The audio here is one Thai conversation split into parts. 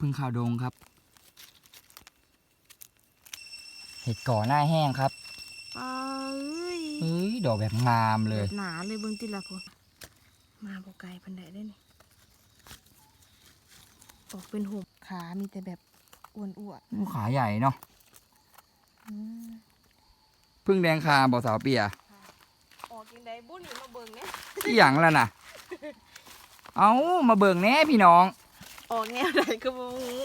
พึ่งข่าวดงครับ เห็ดก่อหน้าแห้งครับเอ้ยเฮ้ยดอกแบบงามเลย หนาเลยเบิ่งติละคนมาบ่ไกลปันไดได้นี่ออกเป็นหุบขามีแต่แบบอ้วนอ้วนขาใหญ่เนาะๆอืมพึ่งแดงคาบอกสาวเปียออกยังไดบุญนี่มาเบิ่งเนี่ยที่หยังแล้วน่ะ เอามาเบิ่งแน่พี่น้อง ออกแนวใดก็บ่รู้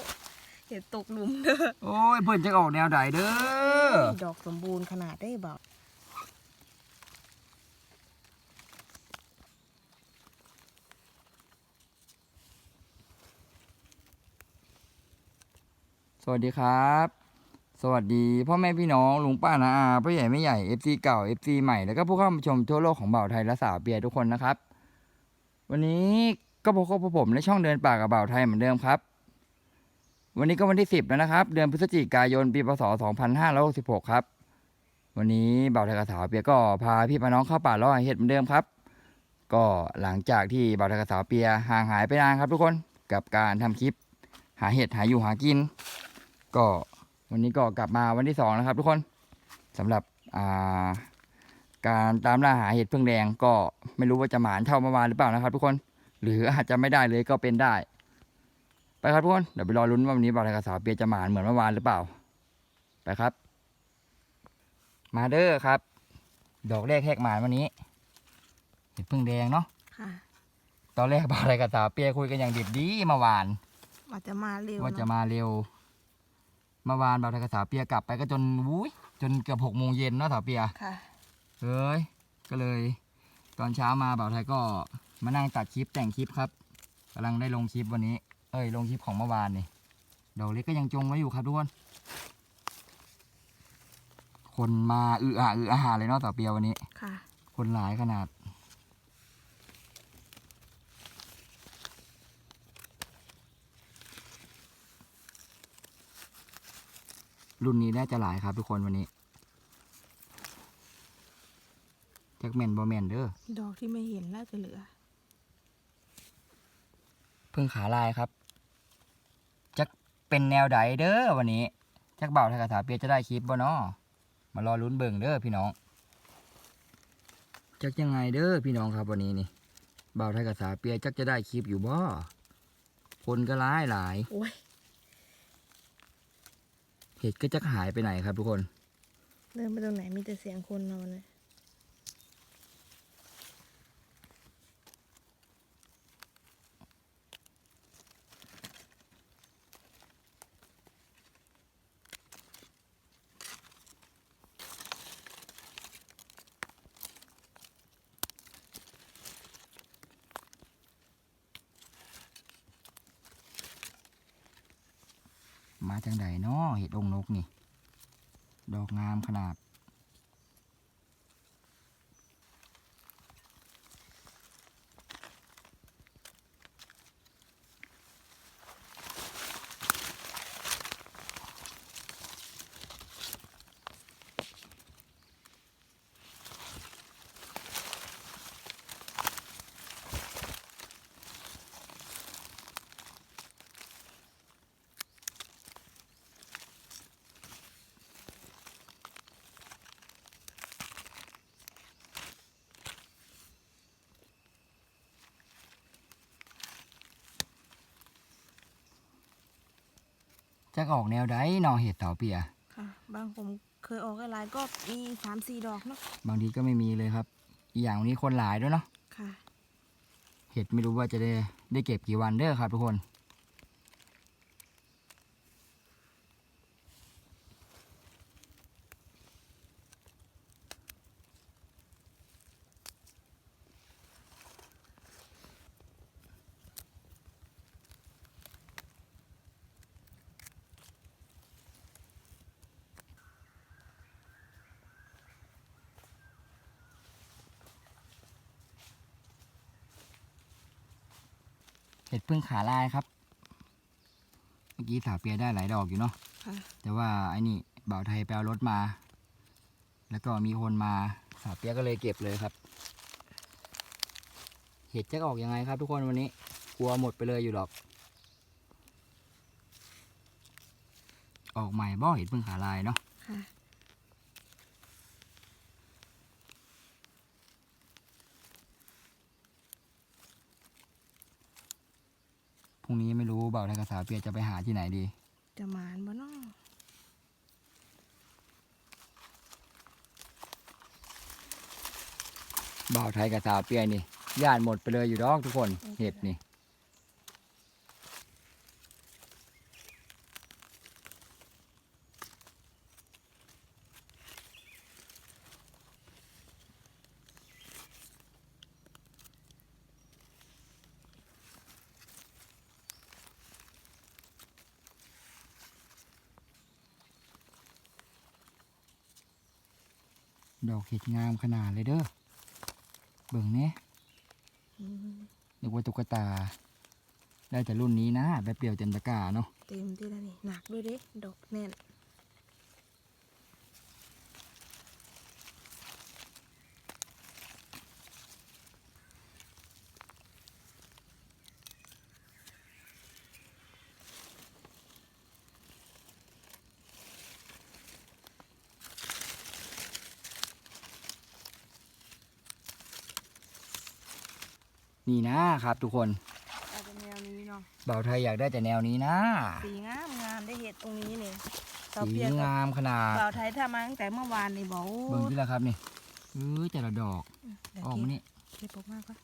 เห็ดตกหลุมเด้อโอ้ยเพิ่นจะออกแนวใดเด้อดอกสมบูรณ์ขนาดได้เบาสวัสดีครับ สวัสดีพ่อแม่พี่น้องลุงป้านาอาพ่อใหญ่ไม่ใหญ่ FC เก่า FC ใหม่แล้วก็ผู้เข้ามาชมทั่วโลกของบ่าวไทยและสาวเปียทุกคนนะครับ วันนี้ ก็พบกับผมในช่องเดินป่ากับบ่าวไทยเหมือนเดิมครับ วันนี้ก็วันที่ 10 แล้วนะครับ เดือนพฤศจิกายนปีพศ 2566 ครับ วันนี้บ่าวไทยกับสาวเปียก็พาพี่พี่น้องเข้าป่าล่อเห็ดเหมือนเดิมครับ ก็หลังจากที่บ่าวไทยกับสาวเปียห่างหายไปนานครับทุกคนกับการทำคลิป หาเห็ดหาอยู่หากิน ก็วันนี้ก็กลับมาวันที่สองนะครับ ทุกคนสำหรับาการตามล่าหาเห็ดพึ่งแดงก็ไม่รู้ว่าจะหมานเท่าเมื่อวานหรือเปล่านะครับ ทุกคน หรืออาจจะไม่ได้เลยก็เป็นได้ ไปครับทุกคนเดี๋ยวไปรอลุ้นว่าวันนี้บ่าวไทยกับสาวเปียจะหมานเหมือนเมื่อวานหรือเปล่า ไปครับ มาเด้อครับ ดอกแรกแหกหมานวันนี้เห็ดพึ่งแดงเนาะค่ะตอนแรกบ่าวไทยกับสาวเปียคุยกันอย่างดิบดีเมื่อวาน ว่าจะมาเร็วว่าจะเนอมาเร็วเมื่อวานบ่าวไทยกับสาวเปียกลับไปก็จนวุ้ยจนเกือบหกโมงเย็นเนาะสาวเปียค่ะเฮ้ยก็เลย ตอนเช้ามาบ่าวไทยก็ มานั่งตัดคลิปแต่งคลิปครับกำลังได้ลงคลิปวันนี้ เอ้ยลงคลิปของเมื่อวานนี่ดอกเล็กก็ยังจงไว้อยู่ครับทุกคนคนมาอืออาอืออาหาเลยเนาะสาวเปียวันนี้ ค่ะ คนหลายขนาด รุ่นนี้น่าจะหลายครับทุกคนวันนี้แจ็คแมนบอแมนเด้อ ดอกที่ไม่เห็นน่าจะเหลือเพิ่งขาลายครับจะเป็นแนวใดเด้อวันนี้จักเบาไทยกระถาเปียจะได้คลิปบ่เนาะมารอลุ้นเบิ่งเด้อพี่น้องจักยังไงเด้อพี่น้องครับวันนี้นี่เบาไทยกระถาเปียจักจะได้คลิปอยู่บ่คนก็ร้ายหลายโอ้ยเห็ดก็จะหายไปไหนครับทุกคน เดินไปตรงไหนมีแต่เสียงคนนอนเลย มาจังใดเนาะเห็ดองนกนี่ ดอกงามขนาด จะออกแนวใดเนอเห็ดเต่าเปียค่ะ บางผมเคยออกอะไรก็มีสามสี่ดอกเนาะบางทีก็ไม่มีเลยครับ อีกอย่างวันนี้คนหลายด้วยเนาะค่ะ เห็ดไม่รู้ว่าจะได้ได้เก็บกี่วันเด้อครับทุกคน ห็ดพึ่งขาลายครับ เมื่อกี้สาวเปียได้หลายดอกอยู่เนาะค่ะ แต่ว่าไอ้นี่บ่าวไทยไปเอารถมา แล้วก็มีคนมาสาวเปียก็เลยเก็บเลยครับ เห็ดจะออกยังไงครับทุกคนวันนี้ กลัวหมดไปเลยอยู่หรอก ออกใหม่บ่เห็ดพึ่งขาลายเนาะค่ะ พรุ่งนี้ไม่รู้บ่าวไทยกับสาวเปียจะไปหาที่ไหนดี จะหมานบ่เนาะบ่าวไทยกับสาวเปียนี่ญาติหมดไปเลยอยู่ดอกทุกคนเห็ดนี่ ดอกเห็ดงามขนาดเลยเด้อ เบิ่งเนี่ยนึกว่าตุ๊กตา ได้แต่รุ่นนี้นะแบบเดียวเต็มตะกร้าเนาะ เต็มที่แล้วนี่ หนักด้วยเด้ดอกแน่น นี่นะครับทุกคนอาจจะแนวนี้เนาะบ่าวไทยอยากได้แต่แนวนี้นะ สีงามงามได้เห็ดตรงนี้นี่เสาสีเปียกงามขนาดบ่าวไทยถ้ามาตั้งแต่เมื่อวานนี่บอกโอ้เบิ่งที่ละครับนี่เออแต่ละดอกเดี๋ยวออกมานี่เก็บออกมากกว่า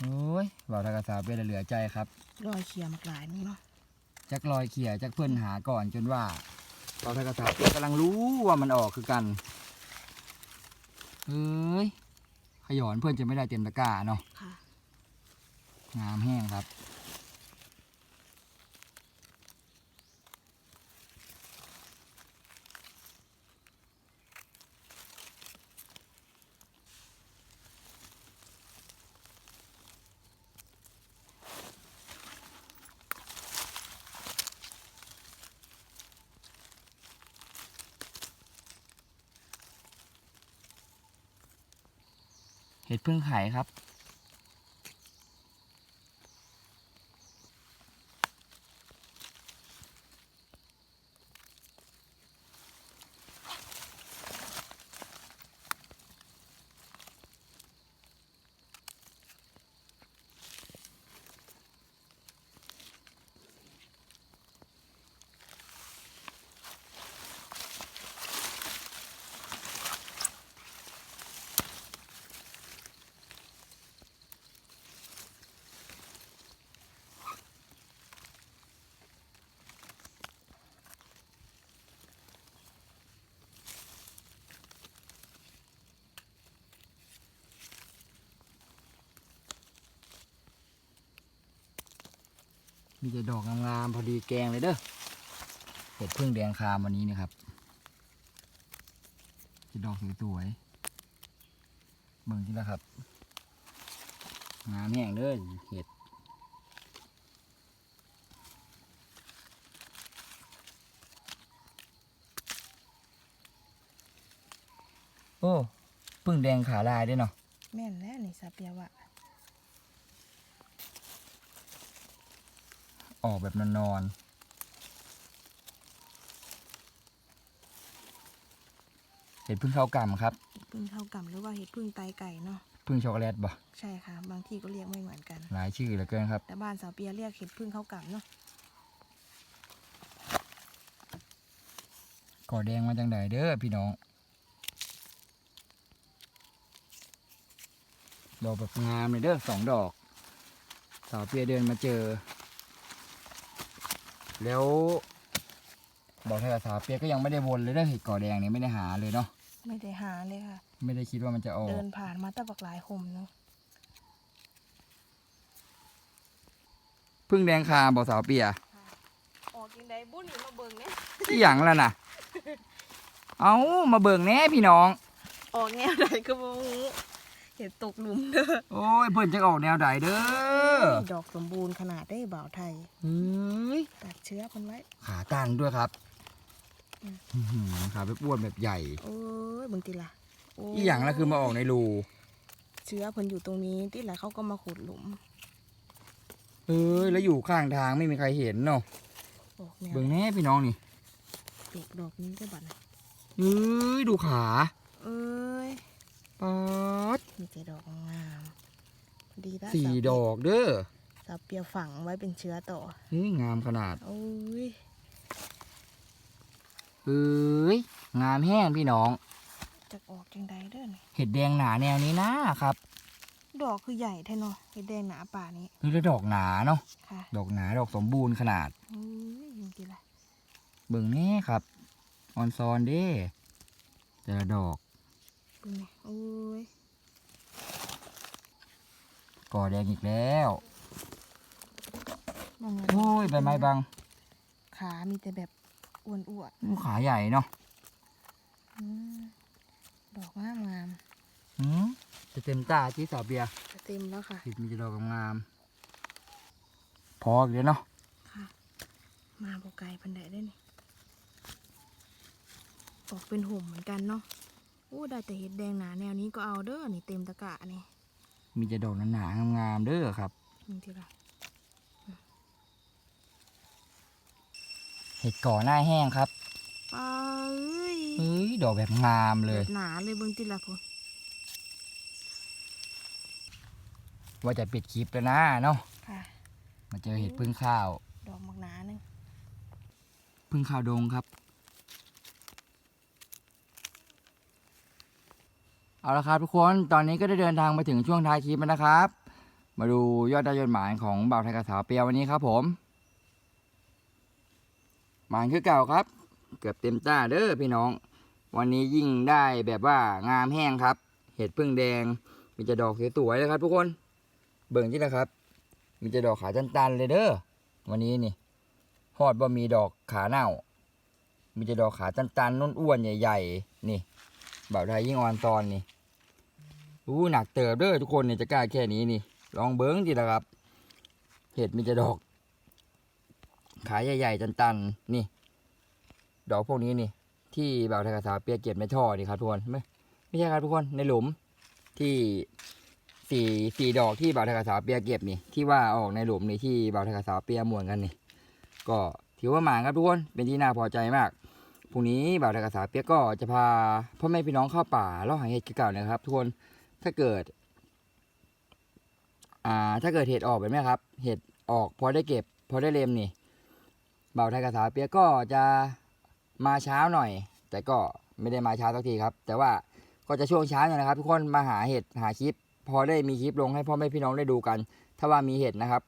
โอ้ยบ่าวไทยกับสาวเป็นเหลือใจครับรอยเขียมากหลายนึงเนาะจักลอยเขี่ยจักเพื่อนหาก่อนจนว่าบ่าวไทยกับสาวเป็นกำลังรู้ว่ามันออกคือกัน เอ้ยขยอนเพื่อนจะไม่ได้เต็มตะกร้าเนาะค่ะ งามแห้งครับ เห็ดพึ่งไข่ครับ มีแต่ดอกงามๆพอดีแกงเลยเด้อเห็ดพึ่งแดงคามวันนี้นะครับจะดอกสวยๆเบิ่งที่ละครับ งามแห้งเด้อเห็ดโอ้พึ่งแดงขาลายด้วยเนาะแม่นแล้วนี่สาเปียว่ะ ออกแบบนอนๆเห็ดพึ่งข้าวกำครับ เห็ดพึ่งข้าวกำหรือว่าเห็ดพึ่งไตไก่เนาะพึ่งช็อกโกแลตบ่ใช่ค่ะ บางที่ก็เรียกไม่เหมือนกัน หลายชื่อเหลือเกินครับ แต่บ้านสาวเปียเรียกเห็ดพึ่งข้าวกำเนาะก่อแดงมาจังไดเด้อพี่น้องดอกแบบงามเลยเด้อสองดอก สาวเปียเดินมาเจอ แล้วบอกไทยกับสาวเปียก็ยังไม่ได้วนเลยเด้อเห็ดก่อแดงนี่ไม่ได้หาเลยเนาะไม่ได้หาเลยค่ะ ไม่ได้คิดว่ามันจะออกเดินผ่านมาแต่บักหลายคมเนาะพึ่งแดงคาบอกสาวเปียออกยังไงบุ้นอยู่มาเบิ่งเนี่ยที่หยังแล้วน่ะ เอามาเบิ่งแหน่พี่น้อง ออกแนวไหนก็บ่รู้ เห็ดตกหลุมเด้อโอ้ยเพิ่นจะออกแนวใดเด้อดอกสมบูรณ์ขนาดได้บ่าวไทยเฮ้ยตัดเชื้อมันไว้ขาตั้งด้วยครับอืมอื้อหือขาไปอ้วนแบบใหญ่โอ้ยบางทีละโอีหยังแล้วคือมาออกในรูเชื้อเพิ่นอยู่ตรงนี้ที่ละเขาก็มาขุดหลุมเอ้ยแล้วอยู่ข้างทางไม่มีใครเห็นเนาะออกแนวเบิ่งแน่พี่น้องนี่ตกดอกนี้ก็บัดนะเอ้ยดูขา เอ้ย ป๊าดมีแต่ดอกงามดีละสี่สาวดอกเด้อสาวเปียฝังไว้เป็นเชื้อต่อเฮ้ยงามขนาดโอ้ยเอ้ยงามแห้งพี่น้องจะออกจังใดเด้อนี่เห็ดแดงหนาแนวนี้นะครับ ดอกคือใหญ่แท้เนาะเห็ดแดงหนาป่านี้นี่แล้วดอกหนาเนาะค่ะดอกหนาดอกสมบูรณ์ขนาดโอ้ยยังกี่ละเบิ่งแน่ครับออนซอนเด้แต่ละดอก เป็นไงโอ้ยก่อแดงอีกแล้วมองเลยโอ้ยใบไม้บังขามีแต่แบบอ้วนอ้วนลูกขาใหญ่เนาะๆอืมดอกงามงามหืมจะเต็มตาที่สาวเบียร์ๆจะเต็มแล้วค่ะผิดมีจะดอกงามๆพออีกเลยเนาะค่ะ มาโบไกลพันไดได้นี่ออกเป็นห่มเหมือนกันเนาะโอ้ได้แต่เห็ดแดงหนาแนวนี้ก็เอาเด้อนี่เต็มตะกะนี่มีจะดอกหนาๆงามๆเด้อครับนี่ทีละเห็ดก่อหน้าแห้งครับปาเอ้ยเฮ้ยดอกแบบงามเลย หนาเลยเบิ่งทีละคนว่าจะปิดคลิปแล้วนะเนาะค่ะ มาเจอเห็ดพึ่งข้าว ดอกมักหนาหนึงพึ่งข้าวดงครับ เอาละครับทุกคน ตอนนี้ก็ได้เดินทางมาถึงช่วงท้ายคลิปแล้วนะครับ มาดูยอดได้ยอดหมายของบ่าวไทยกับสาวเปียวันนี้ครับผม หมายคือเก่าครับ เกือบเต็มตาเด้อพี่น้อง วันนี้ยิ่งได้แบบว่างามแห้งครับ เห็ดพึ่งแดง มีจะดอกสวยๆเลยครับ ทุกคน เบิ่งที่นะครับ มีจะดอกขาตันๆเลยเด้อ วันนี้นี่ฮอดบ่มีดอกขาเน่า มีแต่ดอกขาตันๆนุ่นอ้วนใหญ่ ๆ นี่ บ่าวไทยยิ่งออนตอนนี่อู้หนักเติบเด้อทุกคนเนี่ยจะกล้าแค่นี้นี่ ลองเบิ้งดีละครับ เห็ดมีแต่ดอก ขายใหญ่ๆตันๆนี่ ดอกพวกนี้นี่ ที่บ่าวไทยกบสาเปียกเก็บในท่อนี่ครับทุกคนไม่ไม่ใช่ครับทุกคนในหลุมที่สี่สี่ดอกที่บ่าวไทยกบสาเปียเก็บนี่ที่ว่าออกในหลุมนี่ที่บ่าวไทยกบสาเปียมวนกันนี่ ก็ถือว่าหมานครับทุกคนเป็นที่น่าพอใจมาก พรุ่งนี้บ่าวไทยกบสาเปียกก็จะพาพ่อแม่พี่น้องเข้าป่าล่อหาเห็ดเก่าๆนะครับทุกคนถ้าเกิด อ่า ถ้าเกิดเห็ดออกแบบนี้ครับ เห็ดออกพอได้เก็บ พอได้เลมนี่บ่าวไทยกบสาเปียกก็จะมาเช้าหน่อย แต่ก็ไม่ได้มาเช้าสักทีครับ แต่ว่าก็จะช่วงเช้าหน่อยนะครับ ทุกคนมาหาเห็ดหาคลิป พอได้มีคลิปลงให้พ่อแม่พี่น้องได้ดูกัน ถ้าว่ามีเห็ดนะครับ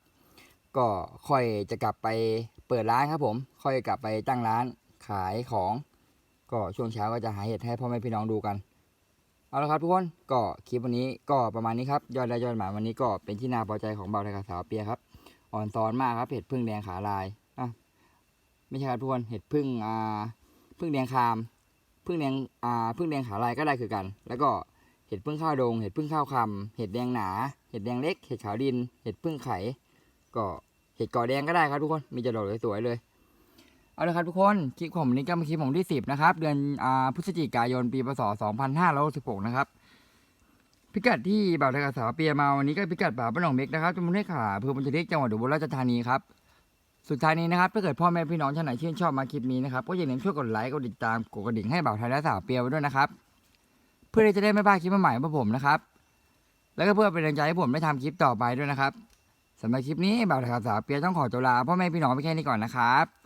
ก็ค่อยจะกลับไปเปิดร้านครับผม ค่อยกลับไปตั้งร้าน ขายของ ก็ช่วงเช้าก็จะหาเห็ดให้พ่อแม่พี่น้องดูกัน เอาละครับทุกคนก็คลิปวันนี้ก็ประมาณนี้ครับยอดได้ยอดหมายวันนี้ก็เป็นที่น่าพอใจของเบาไทยกับสาวเปียครับ อ่อนซ้อนมากครับเห็ดพึ่งแดงขาลายอะไม่ใช่ครับทุกคนเห็ดพึ่งอ่าพึ่งแดงคามพึ่งแดงอ่าพึ่งแดงขาลายก็ได้คือกัน แล้วก็เห็ดพึ่งข้าวดง เห็ดพึ่งข้าวคำเห็ดแดงหนา เห็ดแดงเล็ก เห็ดขาวดิน เห็ดพึ่งไข่ ก็เห็ดกอแดงก็ได้ครับทุกคน มีจะดอกสวยๆเลย เอาละครับทุกคนคลิปผมนี้ก็เป็นคลิปผมที่สิบนะครับ เดือนอ่าพฤศจิกายนปีพศสองพันห้าร้อยสิบหกนะครับ พิกัดที่บ่าวไทยกสาวเปียมาวันนี้ก็พิกัดป่าวบ้านหนองเม็กนะครับจังหวัดให้ขาอำเภอบัญชลิกจังหวัดอุบลราชธานีครับสุดท้ายนี้นะครับถ้าเกิดพ่อแม่พี่น้องท่านไหนชื่นชอบมาคลิปนี้นะครับก็อย่าลืมช่วยกดไลค์กดติดตามกดกระดิ่งให้บ่าวไทยและสาวเปียไว้ด้วยนะครับ เพื่อที่จะได้ไม่พลาดคลิปใหม่ของผมนะครับ แล้วก็เพื่อเป็นแรงใจให้ผมได้ทำคลิปต่อไปด้วยนะครับสำหรับคลิปนี้บ่าวไทยสาวเปียต้องขอตัวลาพ่อแม่พี่น้องไปแค่นี้ก่อนนะครับ